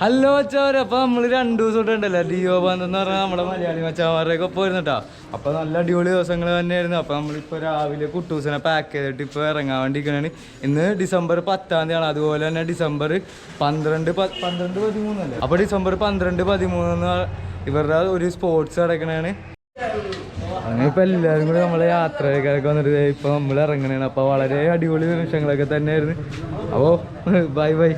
Hello മച്ചവരെ അപ്പൊ നമ്മൾ രണ്ടു ദിവസം ഉണ്ടല്ലോ. ഡിയോ ബന്ധം പറഞ്ഞാൽ നമ്മുടെ മലയാളി മച്ചവന്മാരൊക്കെ ഒപ്പം വരുന്നുട്ടാ അപ്പൊ നല്ല അടിപൊളി ദിവസങ്ങൾ തന്നെയായിരുന്നു. അപ്പൊ നമ്മളിപ്പോ രാവിലെ കുട്ടൂസിനെ പാക്ക് ചെയ്തിട്ട് ഇപ്പൊ ഇറങ്ങാൻ വേണ്ടിയിരിക്കണാണ് ഇന്ന് ഡിസംബർ പത്താം തീയതിയാണ്. അതുപോലെ തന്നെ ഡിസംബർ പന്ത്രണ്ട് പന്ത്രണ്ട് പതിമൂന്നല്ലേ? അപ്പൊ ഡിസംബർ പന്ത്രണ്ട് പതിമൂന്ന് ഇവരുടെ ഒരു സ്പോർട്സ് നടക്കണാണ്. അങ്ങനെ എല്ലാവരും കൂടി നമ്മളെ യാത്രക്കാരൊക്കെ വന്നിട്ട് ഇപ്പം നമ്മൾ ഇറങ്ങണേണ് അപ്പൊ വളരെ അടിപൊളി നിമിഷങ്ങളൊക്കെ തന്നെയായിരുന്നു അപ്പോൾ ബൈ ബൈ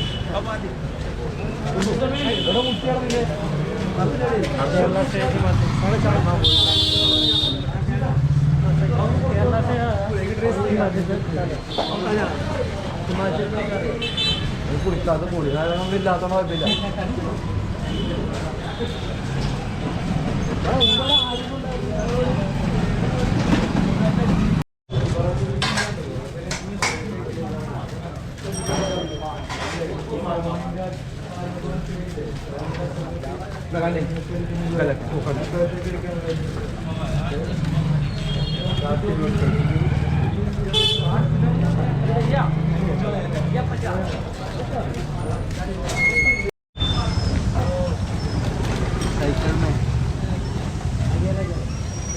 കുളിക്കാത്ത കുളി കാരണം ഇല്ലാത്തോണ്ട് കുഴപ്പമില്ല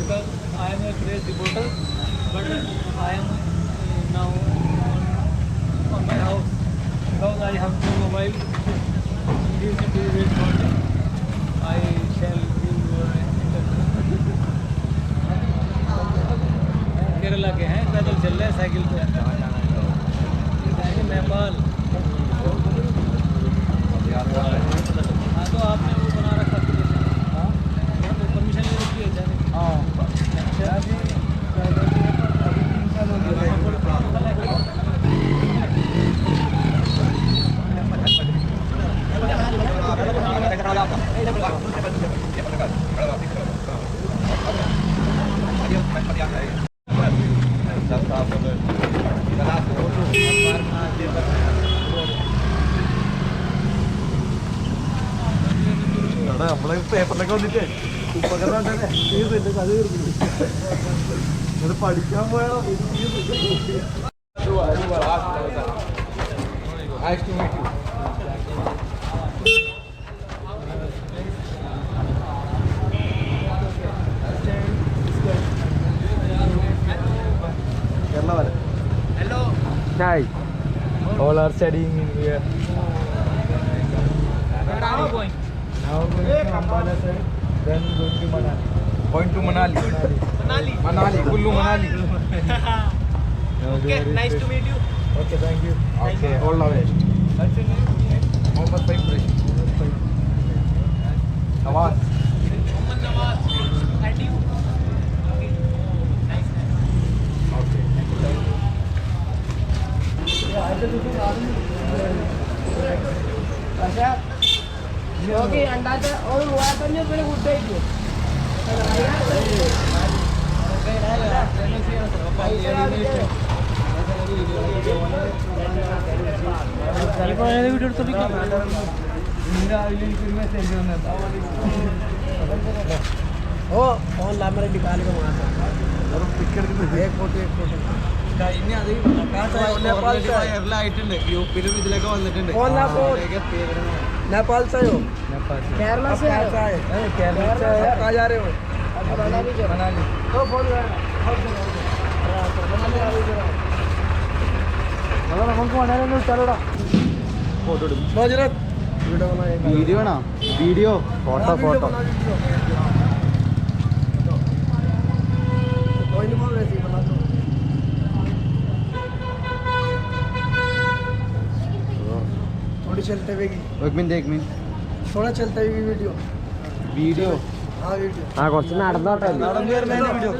because I am a great reporter, but I am uh, now on, on my house because I have no mobile. നമ്മൾ പേപ്പറിലൊക്കെ വന്നിട്ടേ. ഉപകരണം അത് പഠിക്കാൻ പോയാലോ Kerala hi all are studying in here where are you going now going to Ambala side then going to Manali Going to Manali. Manali Manali, Kullu Manali. Okay nice to meet you okay thank you Okay, all the way. what's your name Mohammed Faisal. Nawaz. अच्छा जो कि अंडा था और हुआ तो नहीं पहले उठ गई थी वीडियो तो लिखा इंडा आइलैंड फ़िल्म में सेंड होना था ओ ऑन लामरे निकाल के वहाँ से और पिक्चर की एक फ़ोटो एक फ़ोटो ഫോട്ടോ എടുക്കും വീഡിയോ വേണോ? വീഡിയോ? Photo photo. चलते हुए की। एक മിനിറ്റ് ഒരു മിനിറ്റ് थोड़ा चलते हुए की वीडियो। വീഡിയോ हाँ वीडियो। ആ കുറച്ച് നടന്നോട്ടെ നടന്നു വരുന്നതിന്റെ വീഡിയോ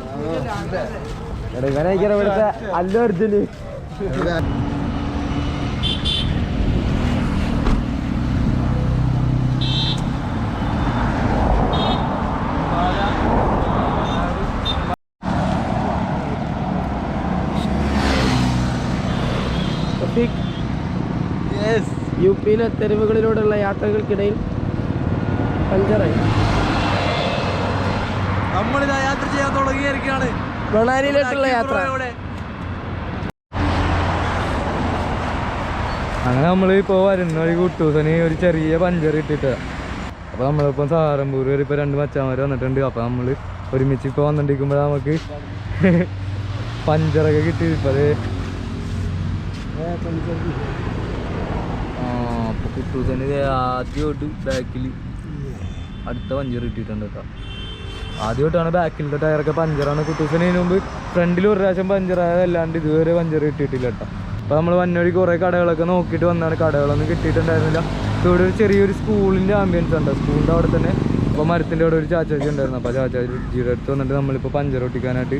എടാ ഇവനായിരിക്കും ഇവിടുത്തെ അല്ലു അർജുന്. യെസ് യു പിയിലെ തെരുവുകളിലൂടെയുള്ള യാത്രകൾക്കിടയിൽ പഞ്ചറായി. നമ്മളിതാ യാത്ര ചെയ്യാൻ തുടങ്ങിയിരിക്കുകയാണ്. മണാലിയിലേക്കുള്ള യാത്ര. അങ്ങനെ നമ്മൾ ഇപ്പോൾ വരുന്ന ഒരു കുട്ടൂസന് ഒരു ചെറിയ പഞ്ചർ ഇട്ടിട്ട്. അപ്പോൾ നമ്മളിപ്പം സാറമ്പൂർ വരെ ഇപ്പോൾ രണ്ട് മച്ചാന്മാർ വന്നിട്ടുണ്ട്. അപ്പോൾ നമ്മൾ ഒരുമിച്ച് ഇപ്പോൾ വന്നിട്ടിരിക്കുമ്പോൾ നമുക്ക് പഞ്ചറൊക്കെ കിട്ടി. അത് അപ്പോൾ കുട്ടൂസന് ആദ്യമായിട്ട് ബാക്കിൽ അടുത്ത പഞ്ചർ കിട്ടിയിട്ടുണ്ട് കേട്ടോ. ആദ്യമായിട്ടാണ് ബാക്കിലത്തെ ടയറൊക്കെ പഞ്ചറാണ്. കുട്ടൂസന് ഇതിനു മുമ്പ് ഫ്രണ്ടിൽ ഒരു പ്രാവശ്യം പഞ്ചറായതല്ലാണ്ട് ഇതുവരെ പഞ്ചർ കിട്ടിയിട്ടില്ല കേട്ടോ. അപ്പോൾ നമ്മൾ വന്നവഴി കുറേ കടകളൊക്കെ നോക്കിയിട്ട് വന്നാണ്. കടകളൊന്നും കിട്ടിയിട്ടുണ്ടായിരുന്നില്ല. അപ്പൊ ഇവിടെ ഒരു ചെറിയൊരു സ്കൂളിന്റെ ആംബിയൻസ് ഉണ്ട്. സ്കൂളിന്റെ അവിടെ തന്നെ അപ്പോൾ മരത്തിന്റെ അവിടെ ഒരു ചാച്ചാജി ഉണ്ടായിരുന്നു. അപ്പോൾ ചാച്ചാജിയുടെ അടുത്ത് വന്നിട്ട് നമ്മളിപ്പോൾ പഞ്ചർ ഒട്ടിക്കാനായിട്ട്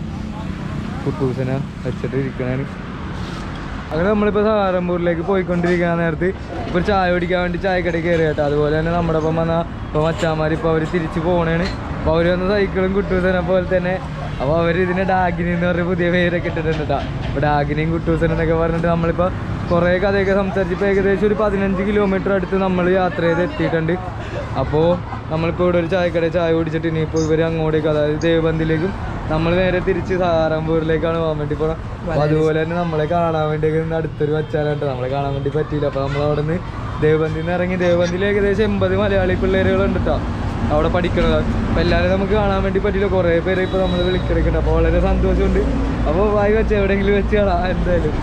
കുട്ടൂസനെ വെച്ചിട്ട് ഇരിക്കണേന് അങ്ങനെ നമ്മളിപ്പോൾ സഹാരൻപൂരിലേക്ക് പോയിക്കൊണ്ടിരിക്കുന്ന നേരത്ത് ഇപ്പോൾ ചായ കുടിക്കാൻ വേണ്ടി ചായക്കടയിൽ കയറി കേട്ടോ. അതുപോലെ തന്നെ നമ്മുടെ ഒപ്പം വന്ന ഇപ്പോൾ മച്ചാന്മാർ ഇപ്പോൾ അവർ തിരിച്ച് പോകണേണ് അപ്പോൾ അവർ വന്ന സൈക്കിളും കുട്ടൂസനെ പോലെ തന്നെ. അപ്പോൾ അവർ ഇതിനെ ഡാഗിനി എന്ന് പറഞ്ഞ പുതിയ പേരൊക്കെ ഇട്ടിട്ടുണ്ട് കേട്ടോ. അപ്പോൾ ഡാഗിനിയും കുട്ടൂസനും എന്നൊക്കെ പറഞ്ഞിട്ട് നമ്മളിപ്പോൾ കുറേ കഥയൊക്കെ സംസാരിച്ചപ്പോൾ ഏകദേശം ഒരു പതിനഞ്ച് കിലോമീറ്റർ അടുത്ത് നമ്മൾ യാത്ര ചെയ്ത് എത്തിയിട്ടുണ്ട്. അപ്പോൾ നമ്മളിപ്പോൾ ഇവിടെ ഒരു ചായക്കടയിൽ ചായ കുടിച്ചിട്ട് ഇനിയിപ്പോൾ ഇവർ അങ്ങോട്ടേക്ക് അതായത് ദേവബന്ധിലേക്കും നമ്മൾ നേരെ തിരിച്ച് സഹാറാംപൂരിലേക്കാണ് പോകാൻ വേണ്ടി പോണം. അപ്പൊ അതുപോലെ തന്നെ നമ്മളെ കാണാൻ വേണ്ടി അടുത്തൊരു വച്ചാലാട്ടോ. നമ്മളെ കാണാൻ വേണ്ടി പറ്റിയില്ല. അപ്പൊ നമ്മൾ അവിടെ നിന്ന് ദേവബന്ധിൽ നിന്ന് ഇറങ്ങി. ദേവബന്ധിൽ ഏകദേശം എൺപത് മലയാളി പിള്ളേരുകളുണ്ട് കേട്ടോ അവിടെ പഠിക്കണത്. അപ്പോൾ എല്ലാവരും നമുക്ക് കാണാൻ വേണ്ടി പറ്റില്ല കുറേ പേര് ഇപ്പോൾ നമ്മൾ വിളിക്കിടക്കുന്നുണ്ട് അപ്പോൾ വളരെ സന്തോഷമുണ്ട്. അപ്പോൾ വായി വെച്ച് എവിടെയെങ്കിലും വെച്ച് കാണാം എന്തായാലും.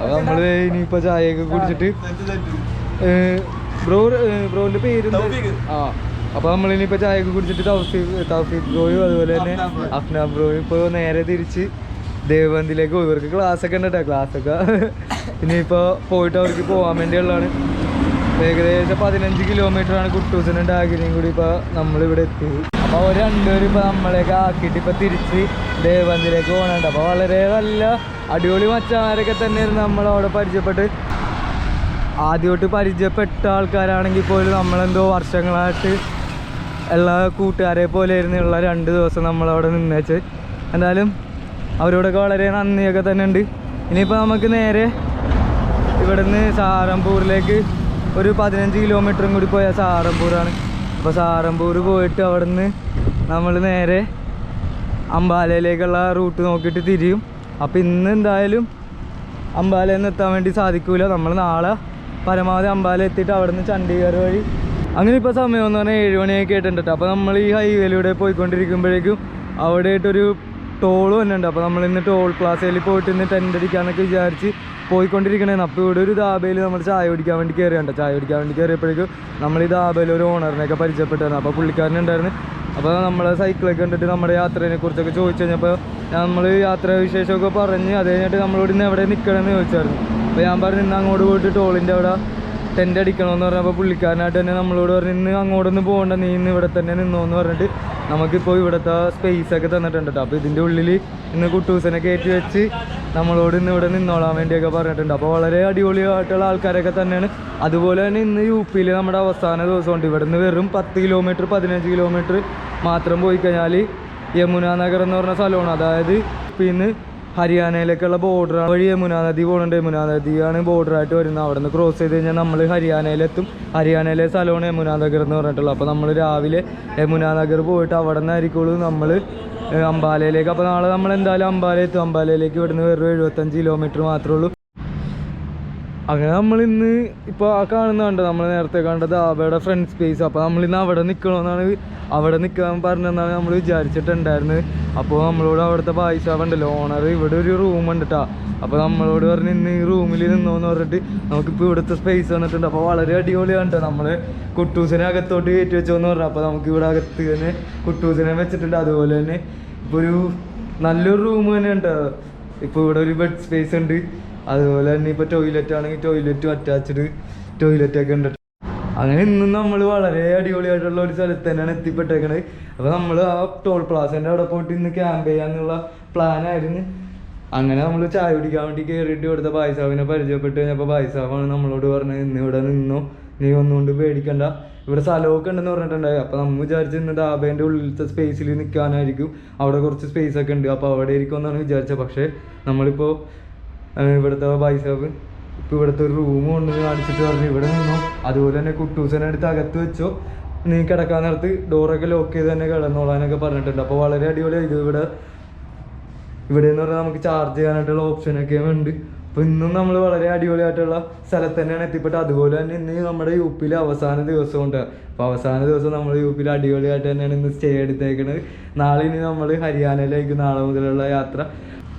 അപ്പോൾ നമ്മൾ ഇനിയിപ്പോൾ ചായയൊക്കെ കുടിച്ചിട്ട് ബ്രോ ബ്രോന്റെ പേര്? ആ. അപ്പൊ നമ്മളിനിപ്പോ ചായ ചായയൊക്കെ കുടിച്ചിട്ട് തൗഫീഖ് തൗഫീഖ് ബ്രോയും അതുപോലെ തന്നെ അഫ്ന ബ്രോയും. ഇപ്പൊ നേരെ തിരിച്ച് ദേവബന്ധിലേക്ക് പോകും ഇവർക്ക് ക്ലാസ് ഒക്കെ ഉണ്ട് കേട്ടോ ക്ലാസ് ഒക്കെ ഇനിയിപ്പോ പോയിട്ട് അവർക്ക് പോകാൻ വേണ്ടിയുള്ളതാണ്. ഏകദേശം പതിനഞ്ച് കിലോമീറ്റർ ആണ് കുട്ടൂസിനും ഡാഗിനിയും കൂടി ഇപ്പൊ നമ്മളിവിടെ എത്തി. അപ്പൊ അവർ രണ്ടുപേരും ഇപ്പൊ നമ്മളെയൊക്കെ ആക്കിയിട്ട് ഇപ്പൊ തിരിച്ച് ദേവബന്ധിലേക്ക് പോകണുണ്ട് അപ്പൊ വളരെ നല്ല അടിപൊളി മച്ചമാരൊക്കെ തന്നെയായിരുന്നു നമ്മൾ അവിടെ പരിചയപ്പെട്ട്. ആദ്യമായിട്ട് പരിചയപ്പെട്ട ആൾക്കാരാണെങ്കിൽ പോലും നമ്മളെന്തോ വർഷങ്ങളായിട്ട് എല്ലാ കൂട്ടുകാരെ പോലെ ഇരുന്നുള്ള രണ്ട് ദിവസം നമ്മളവിടെ നിന്നേച്ച്. എന്തായാലും അവരോടൊക്കെ വളരെ നന്ദിയൊക്കെ തന്നെ ഉണ്ട്. ഇനിയിപ്പോൾ നമുക്ക് നേരെ ഇവിടുന്ന് സഹാറംപൂരിലേക്ക് ഒരു പതിനഞ്ച് കിലോമീറ്ററും കൂടി പോയാൽ സഹാറംപൂരാണ്. അപ്പോൾ സഹാറംപൂർ പോയിട്ട് അവിടുന്ന് നമ്മൾ നേരെ അംബാലയിലേക്കുള്ള റൂട്ട് നോക്കിയിട്ട് തിരിയും. അപ്പോൾ ഇന്ന് എന്തായാലും അംബാലയിൽ നിന്ന് എത്താൻ വേണ്ടി സാധിക്കില്ല നമ്മൾ നാളെ പരമാവധി അംബാല എത്തിയിട്ട് അവിടെ നിന്ന് ചണ്ഡീഗഡ് വഴി അങ്ങനെ ഇപ്പോൾ സമയം എന്ന് പറഞ്ഞാൽ ഏഴ് മണിയൊക്കെ ആയിട്ടുണ്ട് അപ്പോൾ നമ്മൾ ഈ ഹൈവേയിലൂടെ പോയിക്കൊണ്ടിരിക്കുമ്പോഴേക്കും അവിടെ ആയിട്ടൊരു ടോൾ തന്നെ ഉണ്ട് അപ്പോൾ നമ്മൾ ഇന്ന് ടോൾ പ്ലാസയിൽ പോയിട്ട് ഇന്ന് ടെന്റ് അടിക്കാന്നൊക്കെ വിചാരിച്ച് പോയിക്കൊണ്ടിരിക്കണേന്ന്. അപ്പോൾ ഇവിടെ ഒരു ധാബയിൽ നമ്മൾ ചായ കുടിക്കാൻ വേണ്ടി കയറിയുണ്ട് ചായ കുടിക്കാൻ വേണ്ടി കയറിയപ്പോഴേക്കും നമ്മൾ ഈ ധാബയിൽ ഒരു ഓണറിനെയൊക്കെ പരിചയപ്പെട്ടായിരുന്നു അപ്പോൾ പുള്ളിക്കാരനുണ്ടായിരുന്നു അപ്പോൾ നമ്മളെ സൈക്കിളൊക്കെ കണ്ടിട്ട് നമ്മുടെ യാത്രയെ കുറിച്ചൊക്കെ ചോദിച്ചു കഴിഞ്ഞപ്പോൾ നമ്മൾ യാത്രാ വിശേഷമൊക്കെ പറഞ്ഞ് അത് കഴിഞ്ഞിട്ട് നമ്മളോട് ഇന്ന് എവിടെ നിൽക്കണമെന്ന് ചോദിച്ചായിരുന്നു. അപ്പോൾ ഞാൻ പറഞ്ഞു ഇന്ന് അങ്ങോട്ട് പോയിട്ട് ടോളിന്റെ അവിടെ ടെന്റ് അടിക്കണമെന്ന് പറഞ്ഞപ്പോൾ പുള്ളിക്കാരനായിട്ട് തന്നെ നമ്മളോട് പറഞ്ഞു ഇന്ന് അങ്ങോട്ടൊന്നും പോകണ്ട നീ ഇന്ന് ഇവിടെ തന്നെ നിന്നോന്ന് പറഞ്ഞിട്ട് നമുക്കിപ്പോൾ ഇവിടുത്തെ സ്പേസ് ഒക്കെ തന്നിട്ടുണ്ട് അപ്പോൾ ഇതിന്റെ ഉള്ളിൽ ഇന്ന് കുട്ടൂസനെ കയറ്റി വെച്ച് നമ്മളോട് ഇന്ന് ഇവിടെ നിന്നോളാൻ വേണ്ടിയൊക്കെ പറഞ്ഞിട്ടുണ്ട്. അപ്പോൾ വളരെ അടിപൊളിയായിട്ടുള്ള ആൾക്കാരൊക്കെ തന്നെയാണ്. അതുപോലെ തന്നെ ഇന്ന് യു പിയിൽ നമ്മുടെ അവസാന ദിവസമുണ്ട്. ഇവിടെ നിന്ന് വെറും പത്ത് കിലോമീറ്റർ പതിനഞ്ച് കിലോമീറ്റർ മാത്രം പോയി കഴിഞ്ഞാൽ യമുന നഗർ എന്ന് പറഞ്ഞ സ്ഥലമാണ്. അതായത് പിന്നെ ഹരിയാനയിലേക്കുള്ള ബോർഡർ വഴി യമുന നദി പോകുന്നുണ്ട് യമുന നദിയാണ് ബോർഡറായിട്ട് വരുന്നത്. അവിടെ നിന്ന് ക്രോസ് ചെയ്ത് കഴിഞ്ഞാൽ നമ്മൾ ഹരിയാനയിലെത്തും. ഹരിയാനയിലെ സ്ഥലമാണ് യമുന നഗർ എന്ന് പറഞ്ഞിട്ടുള്ളത്. അപ്പോൾ നമ്മൾ രാവിലെ യമുന നഗർ പോയിട്ട് അവിടെ നിന്നായിരിക്കുള്ളൂ നമ്മൾ അംബാലയിലേക്ക്. അപ്പോൾ നാളെ നമ്മൾ എന്തായാലും എത്തും. അംബാലയിലേക്ക് ഇവിടുന്ന് വെറും എഴുപത്തഞ്ച് കിലോമീറ്റർ മാത്രമേ ഉള്ളൂ. അങ്ങനെ നമ്മൾ ഇന്ന് ആ കാണുന്നുണ്ട് നമ്മൾ നേരത്തെ കണ്ടത് ദാബയുടെ ഫ്രണ്ട് സ്പേസ് അപ്പോൾ നമ്മളിന്ന് അവിടെ നിൽക്കണമെന്നാണ് അവിടെ നിൽക്കാൻ പറഞ്ഞെന്നാണ് നമ്മൾ വിചാരിച്ചിട്ടുണ്ടായിരുന്നത്. അപ്പോൾ നമ്മളോട് അവിടുത്തെ ഉണ്ടല്ലോ ഓണർ ഇവിടെ ഒരു റൂം ഉണ്ട് കേട്ടോ അപ്പോൾ നമ്മളോട് പറഞ്ഞ് ഇന്ന് ഈ റൂമിൽ നിന്നോന്ന് പറഞ്ഞിട്ട് നമുക്കിപ്പോൾ ഇവിടുത്തെ സ്പേസ് വന്നിട്ടുണ്ട്. അപ്പോൾ വളരെ അടിപൊളിയാണ് കേട്ടോ നമ്മൾ കുട്ടൂസിനെ അകത്തോട്ട് കയറ്റി വെച്ചോന്ന് പറഞ്ഞു. അപ്പോൾ നമുക്ക് ഇവിടെ അകത്ത് തന്നെ കുട്ടൂസിനെ വെച്ചിട്ടുണ്ട്. അതുപോലെ തന്നെ ഇപ്പോൾ ഒരു നല്ലൊരു റൂം തന്നെ ഉണ്ട് ഇപ്പോൾ ഇവിടെ ഒരു ബെഡ് സ്പേസ് ഉണ്ട്. അതുപോലെ തന്നെ ഇപ്പോൾ ടോയ്ലറ്റ് ആണെങ്കിൽ ടോയ്ലറ്റും അറ്റാച്ച്ഡ് ടോയ്ലറ്റ് ഒക്കെ ഉണ്ട്. അങ്ങനെ ഇന്നും നമ്മൾ വളരെ അടിപൊളിയായിട്ടുള്ള ഒരു സ്ഥലത്ത് തന്നെയാണ് എത്തിപ്പെട്ടേക്കണത് അപ്പോൾ നമ്മൾ ആ ടോൾ പ്ലാസന്റെ അവിടെ പോയിട്ട് ഇന്ന് ക്യാമ്പ് ചെയ്യാന്നുള്ള പ്ലാൻ ആയിരുന്നു. അങ്ങനെ നമ്മൾ ചായ കുടിക്കാൻ വേണ്ടി കയറിയിട്ട് ഇവിടുത്തെ ബായിസാബിനെ പരിചയപ്പെട്ട് കഴിഞ്ഞപ്പോൾ ബായിസാബാണ് നമ്മളോട് പറഞ്ഞത് ഇന്ന് ഇവിടെ നിന്നോ? നീ ഒന്നുകൊണ്ട് പേടിക്കണ്ട. ഇവിടെ സ്ഥലമൊക്കെ ഉണ്ടെന്ന് പറഞ്ഞിട്ടുണ്ടായി. അപ്പോൾ നമ്മൾ വിചാരിച്ചു ഇന്ന് ഡാബേന്റെ ഉള്ളിലത്തെ സ്പേസിൽ നിൽക്കാനായിരിക്കും അവിടെ കുറച്ച് സ്പേസ് ഒക്കെ ഉണ്ട്. അപ്പോൾ അവിടെ ആയിരിക്കും എന്നാണ് വിചാരിച്ചത്. പക്ഷേ നമ്മളിപ്പോൾ ഏഹ് ഇവിടുത്തെ ബൈസാബ് ഇപ്പൊ ഇവിടുത്തെ ഒരു റൂം കൊണ്ട് കാണിച്ചിട്ട് പറഞ്ഞു ഇവിടെ നിന്നോ. അതുപോലെ തന്നെ കുട്ടൂസനെ എടുത്ത് അകത്ത് വെച്ചോ. നീ കിടക്കാൻ നേരത്ത് ഡോറൊക്കെ ലോക്ക് ചെയ്ത് തന്നെ കിടന്നോളാനൊക്കെ പറഞ്ഞിട്ടുണ്ട്. അപ്പോൾ വളരെ അടിപൊളിയായി. ഇത് ഇവിടെ ഇവിടെ എന്ന് പറഞ്ഞാൽ നമുക്ക് ചാർജ് ചെയ്യാനായിട്ടുള്ള ഓപ്ഷനൊക്കെ ഉണ്ട്. അപ്പോൾ ഇന്നും നമ്മൾ വളരെ അടിപൊളിയായിട്ടുള്ള സ്ഥലത്ത് തന്നെയാണ് എത്തിപ്പെട്ടത്. അതുപോലെ തന്നെ ഇന്ന് നമ്മുടെ യു പിയിലെ അവസാന ദിവസം ഉണ്ട്. അപ്പോൾ അവസാന ദിവസം നമ്മൾ യു പിയിൽ അടിപൊളിയായിട്ട് തന്നെയാണ് ഇന്ന് സ്റ്റേ എടുത്തേക്കുന്നത് നാളെ ഇനി നമ്മൾ ഹരിയാനയിലേക്ക് നാളെ മുതലുള്ള യാത്ര.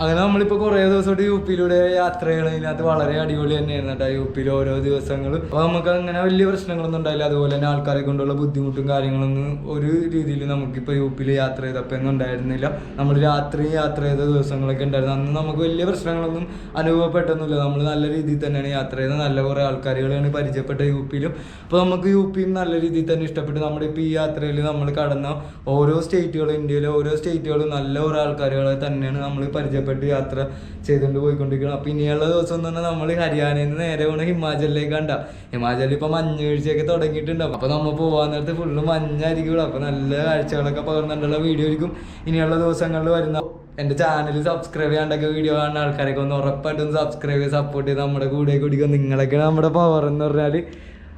അങ്ങനെ നമ്മളിപ്പോ കുറേ ദിവസമായിട്ട് യു പിയിലൂടെ യാത്ര ചെയ്യണതിനകത്ത് വളരെ അടിപൊളി തന്നെയായിരുന്നു കേട്ടോ യു പിയിലെ ഓരോ ദിവസങ്ങളും. അപ്പോൾ നമുക്ക് അങ്ങനെ വലിയ പ്രശ്നങ്ങളൊന്നും ഉണ്ടായില്ല. അതുപോലെ തന്നെ ആൾക്കാരെ കൊണ്ടുള്ള ബുദ്ധിമുട്ടും കാര്യങ്ങളൊന്നും ഒരു രീതിയിൽ നമുക്കിപ്പോൾ യു പിയിൽ യാത്ര ചെയ്തപ്പോൾ ഒന്നും ഉണ്ടായിരുന്നില്ല. നമ്മൾ രാത്രി യാത്ര ചെയ്ത ദിവസങ്ങളൊക്കെ ഉണ്ടായിരുന്നു. അന്ന് നമുക്ക് വലിയ പ്രശ്നങ്ങളൊന്നും അനുഭവപ്പെട്ടൊന്നുമില്ല. നമ്മൾ നല്ല രീതിയിൽ തന്നെയാണ് യാത്ര ചെയ്തത്. നല്ല കുറേ ആൾക്കാരുകളാണ് പരിചയപ്പെട്ട യു പിയിലും അപ്പോൾ നമുക്ക് യു പിയും നല്ല രീതിയിൽ തന്നെ ഇഷ്ടപ്പെട്ടു. നമ്മുടെ ഇപ്പോൾ ഈ യാത്രയിൽ നമ്മൾ കടന്ന ഓരോ സ്റ്റേറ്റുകളും ഇന്ത്യയിലെ ഓരോ സ്റ്റേറ്റുകളും നല്ല കുറേ ആൾക്കാരുകളെ തന്നെയാണ് നമ്മൾ പരിചയപ്പെട്ട് യാത്ര ചെയ്തുകൊണ്ട് പോയിക്കൊണ്ടിരിക്കണം അപ്പം ഇനിയുള്ള ദിവസം എന്ന് പറഞ്ഞാൽ നമ്മൾ ഹരിയാനയിൽ നിന്ന് നേരെ പോണ ഹിമാചലിലേക്ക് കണ്ട. ഹിമാചലിൽ ഇപ്പം മഞ്ഞ് വീഴ്ചയൊക്കെ തുടങ്ങിയിട്ടുണ്ടാവും അപ്പോൾ നമ്മൾ പോകാൻ നേരത്ത് ഫുള്ള് മഞ്ഞായിരിക്കും അപ്പോൾ നല്ല കാഴ്ചകളൊക്കെ പകർന്നിട്ടുള്ള വീഡിയോ ആയിരിക്കും ഇനിയുള്ള ദിവസങ്ങളിൽ വരുന്ന എന്റെ ചാനൽ സബ്സ്ക്രൈബ് ചെയ്യാണ്ടൊക്കെ വീഡിയോ കാണുന്ന ആൾക്കാരൊക്കെ ഒന്ന് ഉറപ്പായിട്ടും സബ്സ്ക്രൈബ് ചെയ്ത് സപ്പോർട്ട് ചെയ്ത് നമ്മുടെ കൂടെ കുടിക്കും നിങ്ങളൊക്കെ നമ്മുടെ പവർ എന്ന് പറഞ്ഞാൽ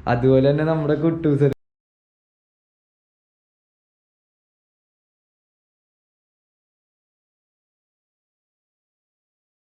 അതുപോലെ തന്നെ നമ്മുടെ കുട്ടൂസ്